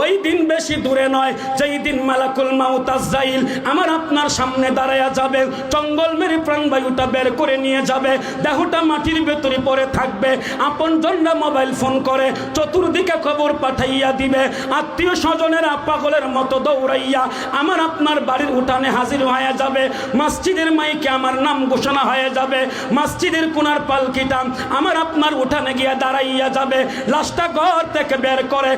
ওই দিন বেশি দূরে নয়, যেই দিন মালাকুল আমার আপনার সামনে দাঁড়ায়া যাবে মেরে প্রাণবায়ুটা বের করে নিয়ে যাবে, দেহটা মাটির ভেতরে পড়ে থাকবে, আপন জনরা মোবাইল ফোন করে, চতুর্দিকে খবর পাঠাইয়া দিবে, আত্মীয় মতো দৌড়াইয়া আমার আপনার বাড়ির উঠানে হাজির হয়ে যাবে, মসজিদের মাইকে আমার নাম ঘোষণা হয়ে যাবে, মসজিদের কোনার পালকিটা আমার আপনার উঠানে গিয়ে দাঁড়াইয়া যাবে, লাশটা ঘর থেকে বের করে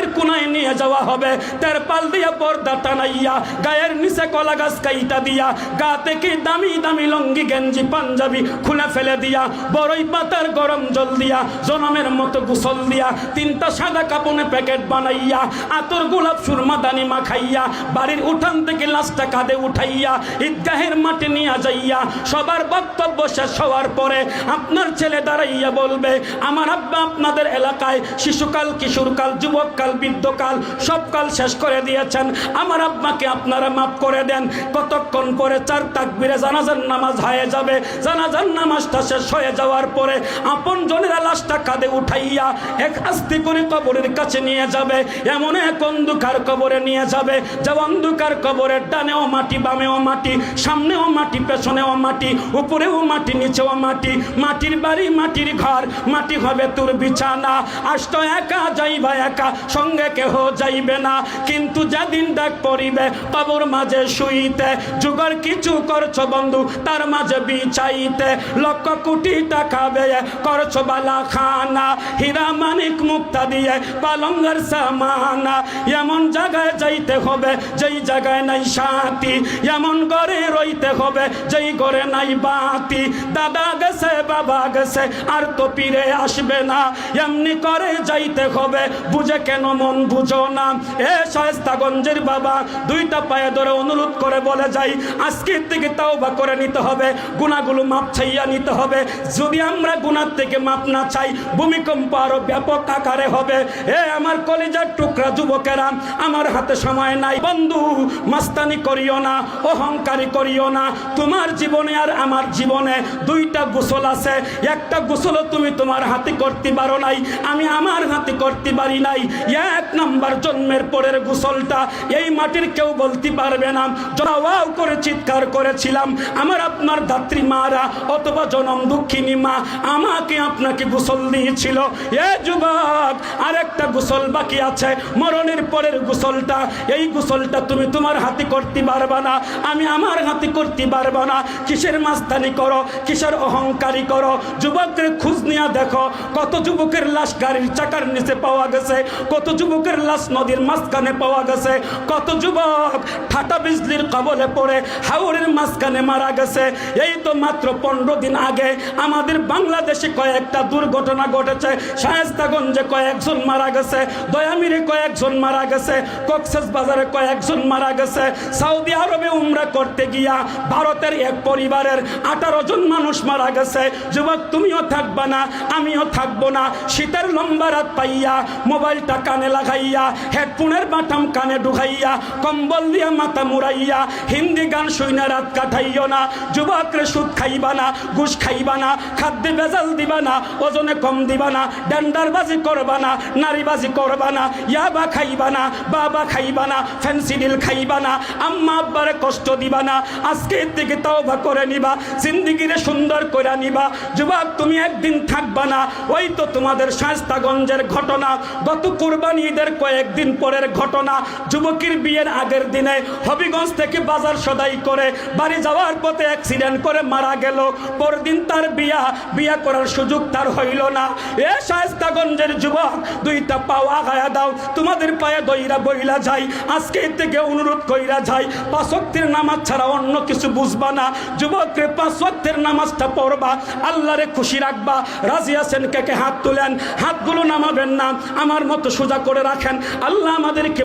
উঠানের কোনায় নিয়ে যাওয়া হবে। তার পাল দিয়া পর্দা টানাইয়া, গায়ের নিচে কলা গাছ কাইটা দিয়া গা থেকে দামি দামি লঙ্গি, গেঞ্জি, পাঞ্জাবি খুলে ফেলে দিয়া বড়ই পাতার গরম জল দিয়া, জনমের মতো গোসল দিয়া, তিনটা সাদা কাপনে প্যাকেট বানাইয়া, আতর গোলাপ সুরমা দানি মাখাইয়া, বাড়ির উঠান থেকে লাশটা কাঁধে উঠাইয়া, ঈদগাহের মাঠে নিয়ে যাইয়া, সবার বক্তব্য শেষ হওয়ার পরে আপনার ছেলে দাঁড়াইয়া বলবে, আমার আব্বা আপনাদের এলাকায় শিশুকাল, কিশোরকাল, যুবককাল বৃদ্ধকাল সব কাল শেষ করে দিয়েছেন। আমার আব্বাকে আপনারা মাফ করে দেন। কতক্ষণ পরে চার তাকবিরে জানাজার নামাজ হয়ে যাবে। জানাজার নামাজটা শেষ হয়ে যাওয়ার পরে আপন জনেরা লাশটা কাঁধে উঠাইয়া এক আস্তে করে কবরের কাছে নিয়ে যাবে। এমন এক অন্ধকার কবরে নিয়ে যাবে। যে অন্ধকার কবরের ডানেও মাটি, বামেও মাটি, সামনেও মাটি, পেছনেও মাটি, উপরেও মাটি, নিচেও মাটি। মাটির বাড়ি, মাটির ঘর, মাটি হবে তোর বিছানা। আষ্ট একা যাইবা একা সঙ্গে কেহ যাইবে না। কিন্তু যেদিন ডাক পড়িবে কবর মাঝে শুইতে। যুগর কিছু করছ বন্ধু, তার মাঝে বিছাইতে। লক্ষ কোটি টাকা ব্যয় করছ বালা খানা হীরা মানিক মুক্তা দিয়ে পালঙ্গার সামানা। এমন জায়গায় যাইতে হবে, যেই জায়গায় নাই শান্তি এমন ঘরে রইতে হবে, যেই ঘরে নাই বাতি। দাদা গেছে, বাবা গেছে, আর তো ফিরে আসবে না। এমনি করে যাইতে হবে, বুঝে কেন মন বুঝো না। এ শায়স্তাগঞ্জের বাবা দুইটা পায়ে ধরে অনুরোধ করে বলে যাই, আজকের থেকে তাও বা করে নিতে হবে গুণাগুলো মাপ ছাইয়া নিতে হবে। যদি আমরা গুণার থেকে মাপ না চাই, ভূমিকম্প আরও ব্যাপক আকারে হবে। এ আমার কলিজার টুকরা যুবকেরা, আমার হাতে সময় নাই। বন্ধু, মাস্তানি করিও না, অহংকারী করিও না। তোমার জীবনে আর আমার জীবনে দুইটা গোসল আছে। একটা গোসলও তুমি তোমার হাতে করতে পারো নাই। আমি আমার হাতে করতে পারি নাই। এক নাম্বার জন্মের পরের গোসলটা এই মাটির কেউ বলতে পারবে না। জড়াও করে চিৎকার করেছিলাম, আমার আপনার দাত্রী মারা অথবা জনম দুঃখিনী মা, আমাকে আপনাকে গোসল দিয়েছিল। এ যুবক, আরেকটা গোসল বাকি আছে, মরণের পরের গোসলটা। এই গোসলটা তুমি তোমার হাতে করতে পারবা না, আমি আমার হাতে করতে পারবা না। কিসের মাস্তানি করো, কিসের অহংকারী করো? যুবকের খোঁজ নিয়ে দেখো, কত যুবকের লাশ গাড়ির চাকার নিচে পাওয়া গেছে, কত যুবকের লাশ নদীর মাঝখানে পাওয়া গেছে। কত যুবক ঠাটা বিজলির কবলে পড়ে হাওড়ের মাঝখানে মারা গেছে। এই তো মাত্র পনেরো দিন আগে আমাদের বাংলাদেশে কয়েকটা দুর্ঘটনা ঘটেছে। শায়েস্তাগঞ্জে কয়েকজন মারা গেছে, দয়ামিরে কয়েকজন মারা গেছে, কক্সেস বাজারে কয়েকজন মারা গেছে। সৌদি আরবে উমরা করতে গিয়া ভারতের এক পরিবারের আঠারো জন মানুষ মারা গেছে। যুবক, তুমিও থাকবা না, আমিও থাকব না। শীতের লম্বা রাত পাইয়া মোবাইলটা কানে লাগাইয়া, হেডফোনের বাটাম কানে ঢুকাইয়া, কম্বল দিয়া মাথা মুড়াইয়া, হিন্দি গান শুইনা রাত কাটাইও না, যুবকরে সুদ খাইবা না, ঘুষ খাইবা না, খাদ্যে ভেজাল দিবা না, ওজনে কম দিবা না, ডেন্ডারবাজি করবা না, নারীবাজি করবা না, ইয়াবা খাইবা না, বাবা খাইবা না ফেন্সিডিল খাইবা না, আম্মা আব্বারে কষ্ট দিবা না আজকে থেকে তওবা করে নিবা, জিন্দিগিরে সুন্দর করে নিবা, যুবক তুমি একদিন থাকবা না, ওই তো তোমাদের শাস্তাগঞ্জের ঘটনা, গত কুরবানি কয়েকদিন পরের ঘটনা। যুবকের বিয়ের আগের দিনে হবিগঞ্জ থেকে বাজার সদাই করে বাড়ি যাওয়ার পথে অ্যাক্সিডেন্ট করে মারা গেল। পরদিন তার বিয়া। বিয়া করার সুযোগ তার হইল না। এ শাস্তাগঞ্জের যুবক, দুইটা পাও আগায়া দাও, তোমাদের পায়ে দইরা বইলা যাই, আজকে থেকে অনুরোধ কইরা যাই। পাঁচক্তের নামাজ ছাড়া অন্য কিছু বুঝবা না। যুবকরে পাঁচক্তের নামাজটা পড়বা, আল্লাহরে খুশি রাখবা। রাজি আছেন হাত তুলেন, হাতগুলো নামাবেন না। আমার মতো সোজা করে রাখেন। আল্লাহ আমাদেরকে